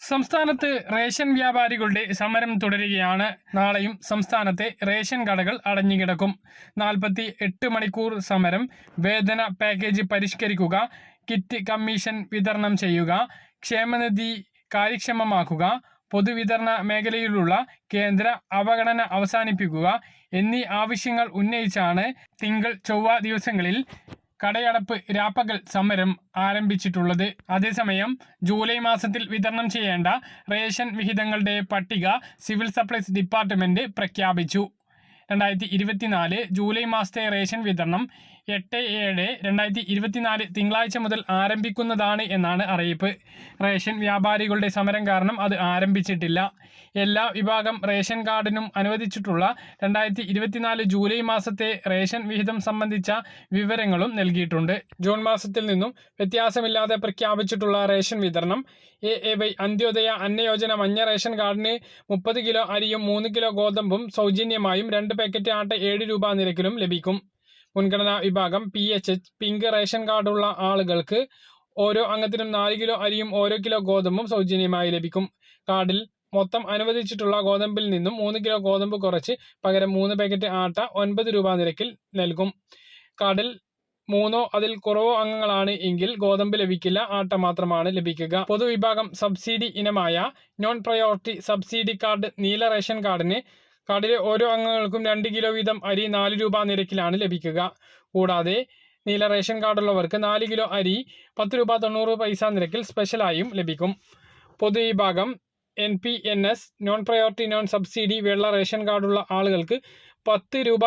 സംസ്ഥാനത്ത് റേഷൻ വ്യാപാരികളുടെ സമരം തുടരുകയാണ്. നാളെയും സംസ്ഥാനത്തെ റേഷൻ കടകൾ അടഞ്ഞുകിടക്കും. നാൽപ്പത്തി എട്ട് മണിക്കൂർ സമരം. വേതന പാക്കേജ് പരിഷ്കരിക്കുക. കിറ്റ് കമ്മീഷൻ വിതരണം ചെയ്യുക. ക്ഷേമനിധി കാര്യക്ഷമമാക്കുക. പൊതുവിതരണ മേഖലയിലുള്ള കേന്ദ്ര അവഗണന അവസാനിപ്പിക്കുക എന്നീ ആവശ്യങ്ങൾ ഉന്നയിച്ചാണ് തിങ്കൾ ചൊവ്വ ദിവസങ്ങളിൽ കടയടപ്പ് രാപ്പകൽ സമരം ആരംഭിച്ചിട്ടുള്ളത്. അതേസമയം ജൂലൈ മാസത്തിൽ വിതരണം ചെയ്യേണ്ട റേഷൻ വിഹിതങ്ങളുടെ പട്ടിക സിവിൽ സപ്ലൈസ് ഡിപ്പാർട്ട്മെന്റ് പ്രഖ്യാപിച്ചു. രണ്ടായിരത്തി ഇരുപത്തിനാല് ജൂലൈ മാസത്തെ റേഷൻ വിതരണം എട്ട് ഏഴ് രണ്ടായിരത്തി ഇരുപത്തിനാല് തിങ്കളാഴ്ച മുതൽ ആരംഭിക്കുന്നതാണ് എന്നാണ് അറിയിപ്പ്. റേഷൻ വ്യാപാരികളുടെ സമരം കാരണം അത് ആരംഭിച്ചിട്ടില്ല. എല്ലാ വിഭാഗം റേഷൻ കാർഡിനും അനുവദിച്ചിട്ടുള്ള രണ്ടായിരത്തി ഇരുപത്തിനാല് ജൂലൈ മാസത്തെ റേഷൻ വിഹിതം സംബന്ധിച്ച വിവരങ്ങളും നൽകിയിട്ടുണ്ട്. ജൂൺ മാസത്തിൽ നിന്നും വ്യത്യാസമില്ലാതെ പ്രഖ്യാപിച്ചിട്ടുള്ള റേഷൻ വിതരണം A A Y Antyodaya Anna Yojana മഞ്ഞ റേഷൻ കാർഡിന് മുപ്പത് കിലോ അരിയും മൂന്ന് കിലോ ഗോതമ്പും സൗജന്യമായും രണ്ട് പാക്കറ്റ് ആട്ട ഏഴ് രൂപ നിരക്കിലും ലഭിക്കും. മുൻഗണനാ വിഭാഗം P H H pink ration കാർഡുള്ള ആളുകൾക്ക് ഓരോ അംഗത്തിനും നാല് കിലോ അരിയും ഓരോ കിലോ ഗോതമ്പും സൗജന്യമായി ലഭിക്കും. കാർഡിൽ മൊത്തം അനുവദിച്ചിട്ടുള്ള ഗോതമ്പിൽ നിന്നും മൂന്ന് കിലോ ഗോതമ്പ് കുറച്ച് പകരം മൂന്ന് പാക്കറ്റ് ആട്ട ഒൻപത് രൂപ നിരക്കിൽ നൽകും. കാർഡിൽ മൂന്നോ അതിൽ കുറവോ അംഗങ്ങളാണ് എങ്കിൽ ഗോതമ്പ് ലഭിക്കില്ല ആട്ട മാത്രമാണ് ലഭിക്കുക. പൊതുവിഭാഗം സബ്സിഡി ഇനമായ നോൺ പ്രയോറിറ്റി സബ്സിഡി കാർഡ് നീല റേഷൻ കാർഡിന് കാർഡിലെ ഓരോ അംഗങ്ങൾക്കും രണ്ട് കിലോ വീതം അരി നാല് രൂപ നിരക്കിലാണ് ലഭിക്കുക. കൂടാതെ നീല റേഷൻ കാർഡുള്ളവർക്ക് നാല് കിലോ അരി പത്ത് രൂപ തൊണ്ണൂറ് പൈസ നിരക്കിൽ സ്പെഷ്യലായും ലഭിക്കും. പൊതുവിഭാഗം N P N S non priority non subsidy വെള്ള റേഷൻ കാർഡുള്ള ആളുകൾക്ക് പത്ത് രൂപ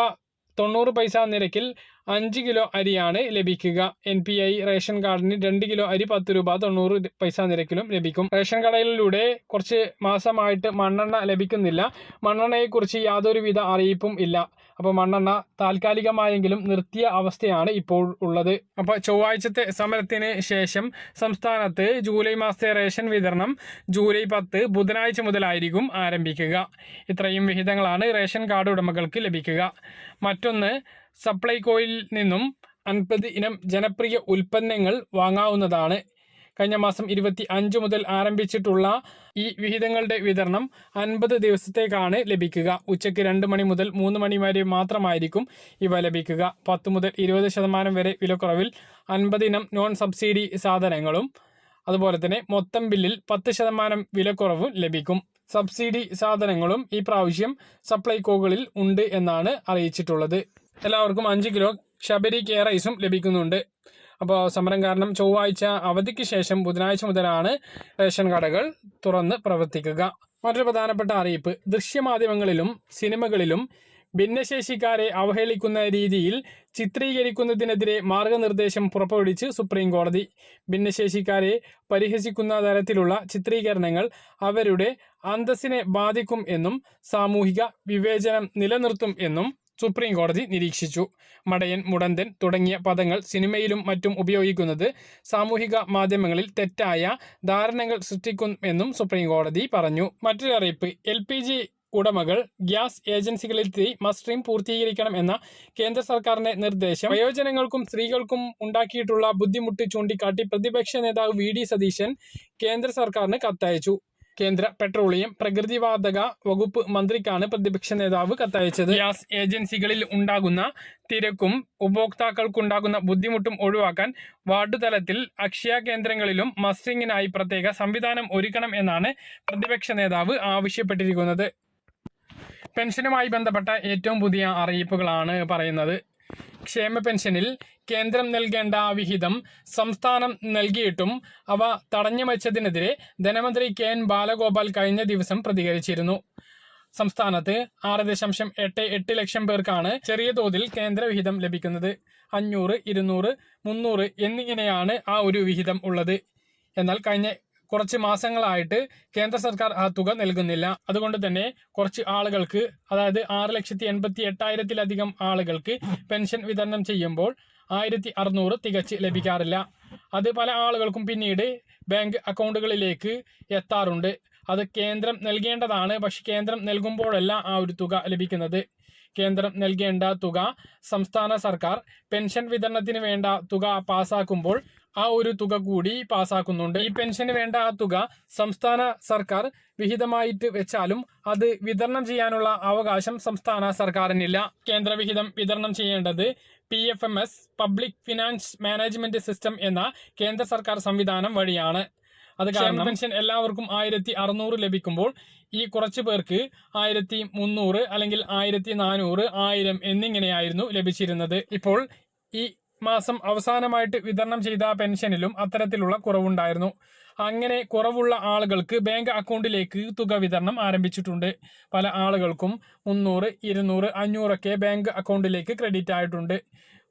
തൊണ്ണൂറ് പൈസ നിരക്കിൽ അഞ്ച് കിലോ അരിയാണ് ലഭിക്കുക. എൻ പി ഐ റേഷൻ കാർഡിന് രണ്ട് കിലോ അരി പത്ത് രൂപ തൊണ്ണൂറ് പൈസ നിരക്കിലും ലഭിക്കും. റേഷൻ കടയിലൂടെ കുറച്ച് മാസമായിട്ട് മണ്ണെണ്ണ ലഭിക്കുന്നില്ല. മണ്ണെണ്ണയെക്കുറിച്ച് യാതൊരുവിധ അറിയിപ്പും ഇല്ല. അപ്പോൾ മണ്ണെണ്ണ താൽക്കാലികമായെങ്കിലും നിർത്തിയ അവസ്ഥയാണ് ഇപ്പോൾ ഉള്ളത്. അപ്പോൾ ചൊവ്വാഴ്ചത്തെ സമരത്തിന് ശേഷം സംസ്ഥാനത്ത് ജൂലൈ മാസത്തെ റേഷൻ വിതരണം ജൂലൈ പത്ത് ബുധനാഴ്ച മുതലായിരിക്കും ആരംഭിക്കുക. ഇത്രയും വിഹിതങ്ങളാണ് റേഷൻ കാർഡ് ഉടമകൾക്ക് ലഭിക്കുക. മറ്റൊന്ന് സപ്ലൈകോയിൽ നിന്നും അൻപത് ഇനം ജനപ്രിയ ഉൽപ്പന്നങ്ങൾ വാങ്ങാവുന്നതാണ്. കഴിഞ്ഞ മാസം ഇരുപത്തി അഞ്ച് മുതൽ ആരംഭിച്ചിട്ടുള്ള ഈ വിഹിതങ്ങളുടെ വിതരണം അൻപത് ദിവസത്തേക്കാണ് ലഭിക്കുക. ഉച്ചയ്ക്ക് രണ്ട് മണി മുതൽ മൂന്ന് മണി വരെ മാത്രമായിരിക്കും ഇവ ലഭിക്കുക. പത്ത് മുതൽ ഇരുപത് ശതമാനം വരെ വിലക്കുറവിൽ അൻപതിനം നോൺ സബ്സിഡി സാധനങ്ങളും അതുപോലെ തന്നെ മൊത്തം ബില്ലിൽ പത്ത് ശതമാനം വിലക്കുറവും ലഭിക്കും. സബ്സിഡി സാധനങ്ങളും ഈ പ്രാവശ്യം സപ്ലൈകോകളിൽ ഉണ്ട് എന്നാണ് അറിയിച്ചിട്ടുള്ളത്. എല്ലാവർക്കും അഞ്ച് കിലോ ശബരി കെ റൈസും ലഭിക്കുന്നുണ്ട്. അപ്പോൾ സമരം കാരണം ചൊവ്വാഴ്ച അവധിക്ക് ശേഷം ബുധനാഴ്ച മുതലാണ് റേഷൻ കടകൾ തുറന്ന് പ്രവർത്തിക്കുക. മറ്റൊരു പ്രധാനപ്പെട്ട അറിയിപ്പ് ദൃശ്യമാധ്യമങ്ങളിലും സിനിമകളിലും ഭിന്നശേഷിക്കാരെ അവഹേളിക്കുന്ന രീതിയിൽ ചിത്രീകരിക്കുന്നതിനെതിരെ മാർഗനിർദ്ദേശം പുറപ്പെടുവിച്ച് സുപ്രീം കോടതി. ഭിന്നശേഷിക്കാരെ പരിഹസിക്കുന്ന തരത്തിലുള്ള ചിത്രീകരണങ്ങൾ അവരുടെ അന്തസ്സിനെ ബാധിക്കും എന്നും സാമൂഹിക വിവേചനം നിലനിർത്തും എന്നും സുപ്രീം കോടതി നിരീക്ഷിച്ചു. മടയൻ മുടന്തൻ തുടങ്ങിയ പദങ്ങൾ സിനിമയിലും മറ്റും ഉപയോഗിക്കുന്നത് സാമൂഹിക മാധ്യമങ്ങളിൽ തെറ്റായ ധാരണകൾ സൃഷ്ടിക്കുമെന്നും സുപ്രീം കോടതി പറഞ്ഞു. എൽ പി ജി ഉടമകൾ ഗ്യാസ് ഏജൻസികളിലെത്തി മസ്ട്രീം പൂർത്തീകരിക്കണം എന്ന കേന്ദ്ര സർക്കാരിന്റെ നിർദ്ദേശം. വയോജനങ്ങൾക്കും സ്ത്രീകൾക്കും ഉണ്ടാക്കിയിട്ടുള്ള ബുദ്ധിമുട്ട് ചൂണ്ടിക്കാട്ടി പ്രതിപക്ഷ നേതാവ് വി സതീശൻ കേന്ദ്ര സർക്കാരിന് കത്തയച്ചു. കേന്ദ്ര പെട്രോളിയം പ്രകൃതിവാതക വകുപ്പ് മന്ത്രിക്കാണ് പ്രതിപക്ഷ നേതാവ് കത്തയച്ചത്. ഗ്യാസ് ഏജൻസികളിൽ ഉണ്ടാകുന്ന തിരക്കും ഉപഭോക്താക്കൾക്കുണ്ടാകുന്ന ബുദ്ധിമുട്ടും ഒഴിവാക്കാൻ വാർഡ് തലത്തിൽ അക്ഷയ കേന്ദ്രങ്ങളിലും മസ്റ്ററിങ്ങിനായി പ്രത്യേക സംവിധാനം ഒരുക്കണം എന്നാണ് പ്രതിപക്ഷ നേതാവ് ആവശ്യപ്പെട്ടിരിക്കുന്നത്. പെൻഷനുമായി ബന്ധപ്പെട്ട ഏറ്റവും പുതിയ അറിയിപ്പുകളാണ് പറയുന്നത്. ക്ഷേമ പെൻഷനിൽ കേന്ദ്രം നൽകേണ്ട വിഹിതം സംസ്ഥാനം നൽകിയിട്ടും അവ തടഞ്ഞു വച്ചതിനെതിരെ ധനമന്ത്രി കെ എൻ ബാലഗോപാൽ കഴിഞ്ഞ ദിവസം പ്രതികരിച്ചിരുന്നു. സംസ്ഥാനത്ത് ആറ് ദശാംശം എട്ട് എട്ട് ലക്ഷം പേർക്കാണ് ചെറിയ തോതിൽ കേന്ദ്രവിഹിതം ലഭിക്കുന്നത്. അഞ്ഞൂറ് ഇരുന്നൂറ് മുന്നൂറ് എന്നിങ്ങനെയാണ് ആ ഒരു വിഹിതം ഉള്ളത്. എന്നാൽ കഴിഞ്ഞ കുറച്ച് മാസങ്ങളായിട്ട് കേന്ദ്ര സർക്കാർ ആ തുക നൽകുന്നില്ല. അതുകൊണ്ട് തന്നെ കുറച്ച് ആളുകൾക്ക് അതായത് ആറ് ലക്ഷത്തി എൺപത്തി എട്ടായിരത്തിലധികം ആളുകൾക്ക് പെൻഷൻ വിതരണം ചെയ്യുമ്പോൾ ആയിരത്തി അറുന്നൂറ് തികച്ച് ലഭിക്കാറില്ല. അത് പല ആളുകൾക്കും പിന്നീട് ബാങ്ക് അക്കൗണ്ടുകളിലേക്ക് എത്താറുണ്ട്. അത് കേന്ദ്രം നൽകേണ്ടതാണ്. പക്ഷെ കേന്ദ്രം നൽകുമ്പോഴല്ല ആ ഒരു തുക ലഭിക്കുന്നത്. കേന്ദ്രം നൽകേണ്ട തുക സംസ്ഥാന സർക്കാർ പെൻഷൻ വിതരണത്തിന് വേണ്ട തുക പാസാക്കുമ്പോൾ ആ ഒരു തുക കൂടി പാസാക്കുന്നുണ്ട്. ഈ പെൻഷന് വേണ്ട ആ തുക സംസ്ഥാന സർക്കാർ വിഹിതമായിട്ട് വെച്ചാലും അത് വിതരണം ചെയ്യാനുള്ള അവകാശം സംസ്ഥാന സർക്കാരിനില്ല. കേന്ദ്രവിഹിതം വിതരണം ചെയ്യേണ്ടത് P F M S public finance management system എന്ന കേന്ദ്ര സർക്കാർ സംവിധാനം വഴിയാണ്. അത് കാരണം പെൻഷൻ എല്ലാവർക്കും ആയിരത്തി അറുന്നൂറ് ലഭിക്കുമ്പോൾ ഈ കുറച്ച് പേർക്ക് ആയിരത്തി മുന്നൂറ് അല്ലെങ്കിൽ ആയിരത്തി നാനൂറ് ആയിരം എന്നിങ്ങനെയായിരുന്നു ലഭിച്ചിരുന്നത്. ഇപ്പോൾ ഈ മാസം അവസാനമായിട്ട് വിതരണം ചെയ്ത പെൻഷനിലും അത്തരത്തിലുള്ള കുറവുണ്ടായിരുന്നു. അങ്ങനെ കുറവുള്ള ആളുകൾക്ക് ബാങ്ക് അക്കൗണ്ടിലേക്ക് തുക വിതരണം ആരംഭിച്ചിട്ടുണ്ട്. പല ആളുകൾക്കും മുന്നൂറ് ഇരുന്നൂറ് അഞ്ഞൂറൊക്കെ ബാങ്ക് അക്കൗണ്ടിലേക്ക് ക്രെഡിറ്റ് ആയിട്ടുണ്ട്.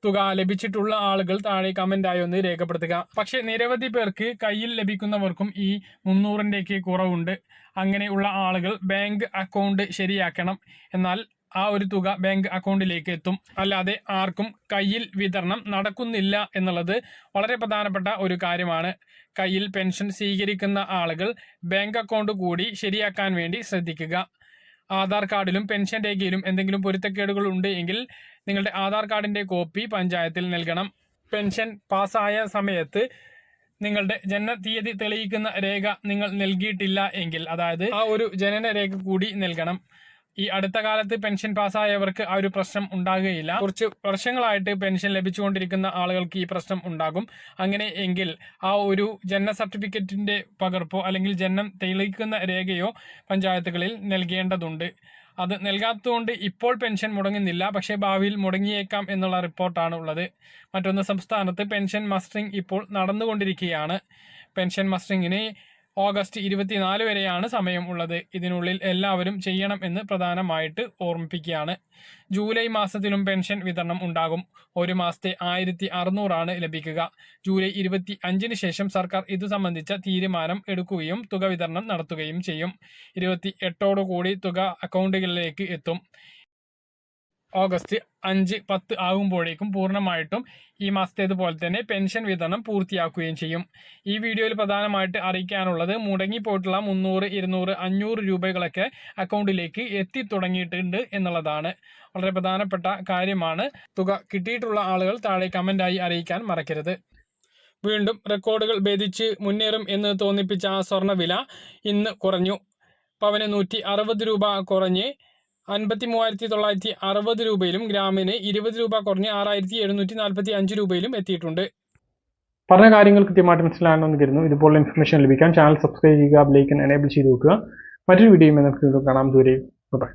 തുക ലഭിച്ചിട്ടുള്ള ആളുകൾ താഴെ കമന്റായി ഒന്ന് രേഖപ്പെടുത്തുക. പക്ഷെ നിരവധി പേർക്ക് കയ്യിൽ ലഭിക്കുന്നവർക്കും ഈ മുന്നൂറിന്റെയൊക്കെ കുറവുണ്ട്. അങ്ങനെയുള്ള ആളുകൾ ബാങ്ക് അക്കൗണ്ട് ശരിയാക്കണം. എന്നാൽ ആ ഒരു തുക ബാങ്ക് അക്കൗണ്ടിലേക്ക് എത്തും അല്ലാതെ ആർക്കും കയ്യിൽ വിതരണം നടക്കുന്നില്ല എന്നുള്ളത് വളരെ പ്രധാനപ്പെട്ട ഒരു കാര്യമാണ്. കയ്യിൽ പെൻഷൻ സ്വീകരിക്കുന്ന ആളുകൾ ബാങ്ക് അക്കൗണ്ട് കൂടി ശരിയാക്കാൻ വേണ്ടി ശ്രദ്ധിക്കുക. ആധാർ കാർഡിലും പെൻഷൻ രേഖയിലും എന്തെങ്കിലും പൊരുത്തക്കേടുകൾ ഉണ്ട് എങ്കിൽ നിങ്ങളുടെ ആധാർ കാർഡിന്റെ കോപ്പി പഞ്ചായത്തിൽ നൽകണം. പെൻഷൻ പാസ്സായ സമയത്ത് നിങ്ങളുടെ ജനന തീയതി തെളിയിക്കുന്ന രേഖ നിങ്ങൾ നൽകിയിട്ടില്ല എങ്കിൽ അതായത് ആ ഒരു ജനന രേഖ കൂടി നൽകണം. ഈ അടുത്ത കാലത്ത് പെൻഷൻ പാസ്സായവർക്ക് ആ ഒരു പ്രശ്നം ഉണ്ടാകുകയില്ല. കുറച്ച് വർഷങ്ങളായിട്ട് പെൻഷൻ ലഭിച്ചുകൊണ്ടിരിക്കുന്ന ആളുകൾക്ക് ഈ പ്രശ്നം ഉണ്ടാകും. അങ്ങനെ എങ്കിൽ ആ ഒരു ജനന സർട്ടിഫിക്കറ്റിന്റെ പകർപ്പോ അല്ലെങ്കിൽ ജനനം തെളിയിക്കുന്ന രേഖയോ പഞ്ചായത്തുകളിൽ നൽകേണ്ടതുണ്ട്. അത് നൽകാത്തതുകൊണ്ട് ഇപ്പോൾ പെൻഷൻ മുടങ്ങുന്നില്ല. പക്ഷേ ഭാവിയിൽ മുടങ്ങിയേക്കാം എന്നുള്ള റിപ്പോർട്ടാണ് ഉള്ളത്. മറ്റൊന്ന് സംസ്ഥാനത്ത് പെൻഷൻ മസ്റ്ററിംഗ് ഇപ്പോൾ നടന്നുകൊണ്ടിരിക്കുകയാണ്. പെൻഷൻ മസ്റ്ററിങ്ങിന് ഓഗസ്റ്റ് ഇരുപത്തിനാല് വരെയാണ് സമയം ഉള്ളത്. ഇതിനുള്ളിൽ എല്ലാവരും ചെയ്യണം എന്ന് പ്രധാനമായിട്ട് ഓർമ്മിപ്പിക്കുകയാണ്. ജൂലൈ മാസത്തിലും പെൻഷൻ വിതരണം ഉണ്ടാകും. ഒരു മാസത്തെ ആയിരത്തി അറുന്നൂറാണ് ലഭിക്കുക. ജൂലൈ ഇരുപത്തി അഞ്ചിന് ശേഷം സർക്കാർ ഇതു സംബന്ധിച്ച തീരുമാനം എടുക്കുകയും തുക വിതരണം നടത്തുകയും ചെയ്യും. ഇരുപത്തി എട്ടോടുകൂടി തുക അക്കൗണ്ടുകളിലേക്ക് എത്തും. ഓഗസ്റ്റ് അഞ്ച് പത്ത് ആകുമ്പോഴേക്കും പൂർണമായിട്ടും ഈ മാസത്തേതുപോലെ തന്നെ പെൻഷൻ വിതരണം പൂർത്തിയാക്കുകയും ചെയ്യും. ഈ വീഡിയോയിൽ പ്രധാനമായിട്ട് അറിയിക്കാനുള്ളത് മുടങ്ങിപ്പോയിട്ടുള്ള മുന്നൂറ് ഇരുന്നൂറ് അഞ്ഞൂറ് രൂപകളൊക്കെ അക്കൗണ്ടിലേക്ക് എത്തിത്തുടങ്ങിയിട്ടുണ്ട് എന്നുള്ളതാണ്. വളരെ പ്രധാനപ്പെട്ട കാര്യമാണ്. തുക കിട്ടിയിട്ടുള്ള ആളുകൾ താഴെ കമന്റായി അറിയിക്കാൻ മറക്കരുത്. വീണ്ടും റെക്കോർഡുകൾ ഭേദിച്ച് മുന്നേറും എന്ന് തോന്നിപ്പിച്ച ആ സ്വർണവില ഇന്ന് കുറഞ്ഞു. പവന് നൂറ്റി അറുപത് രൂപ കുറഞ്ഞ് അൻപത്തി മൂവായിരത്തി തൊള്ളായിരത്തി അറുപത് രൂപയിലും ഗ്രാമിന് ഇരുപത് രൂപ കുറഞ്ഞ് ആറായിരത്തി എഴുന്നൂറ്റി നാൽപ്പത്തി അഞ്ച് രൂപയിലും എത്തിയിട്ടുണ്ട്. പറഞ്ഞ കാര്യങ്ങൾ കൃത്യമായിട്ട് മനസ്സിലാണെന്ന് കരുതുന്നു ഇതുപോലുള്ള ഇൻഫർമേഷൻ ലഭിക്കാൻ ചാനൽ സബ്സ്ക്രൈബ് ചെയ്യുക ബെലൈക്കൻ എനേബിൾ ചെയ്ത് വെക്കുക. മറ്റൊരു വീഡിയോയും നമുക്ക് കാണാം. ദൂരെ ബൈ